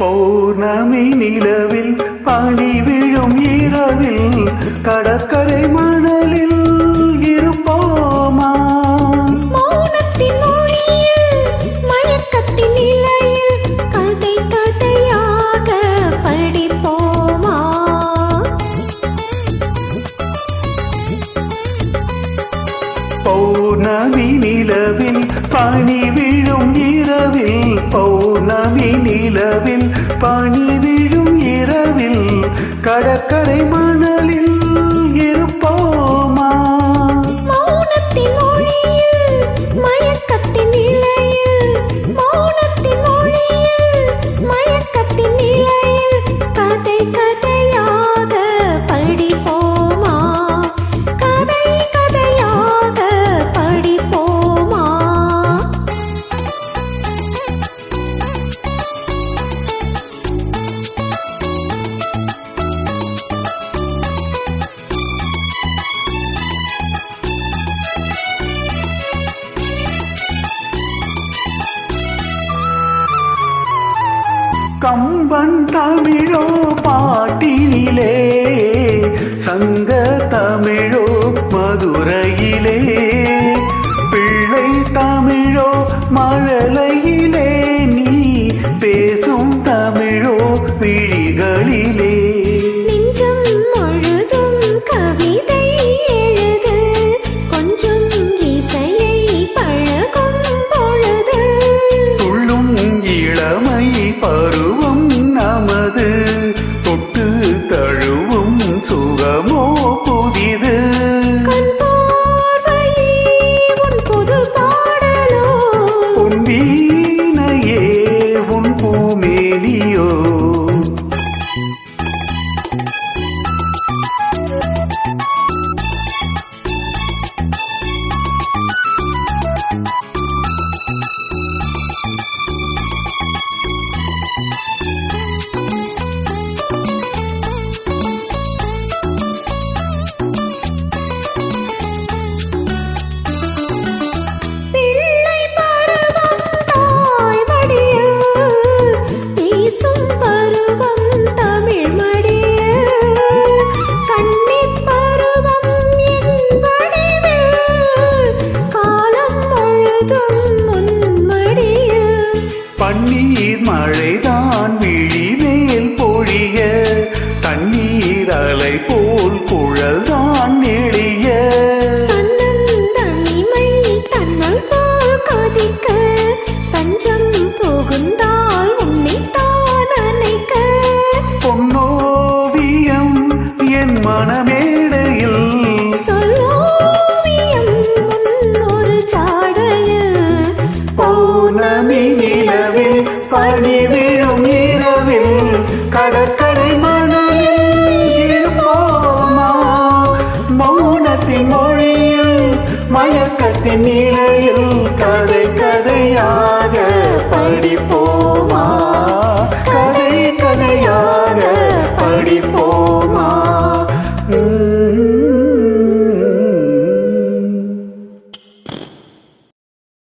பௌர்ணமி நிலவில் பணி விழும் இரவில் கடற்கரை மணலில் பௌர்ணமி நிலவில் பனி விழும் இரவில் பௌர்ணமி நிலவில் பனி விழும் இரவில் கடற்கரை மன கம்பன் தமிழோ பாட்டினிலே சங்க சுகமோ புதிது மழைதான் விழிமேல் பொழிய தண்ணீர் அலை போல் நெளிய. தன்னல் போல் கொதிக்க தஞ்சம் புகுந்தால் உன்னைத்தான் அணைக்க. பொன்னோவியம் என் மனமேடையில். சொல்லோவியம் ஒரு ஜாடையில் பௌர்ணமி நிலவில் கடற்கரை மணலில் போமா மௌனத்தின் மொழியில் மயக்கத்தின் நிலையில் கதை கதையாக படிப்போம்?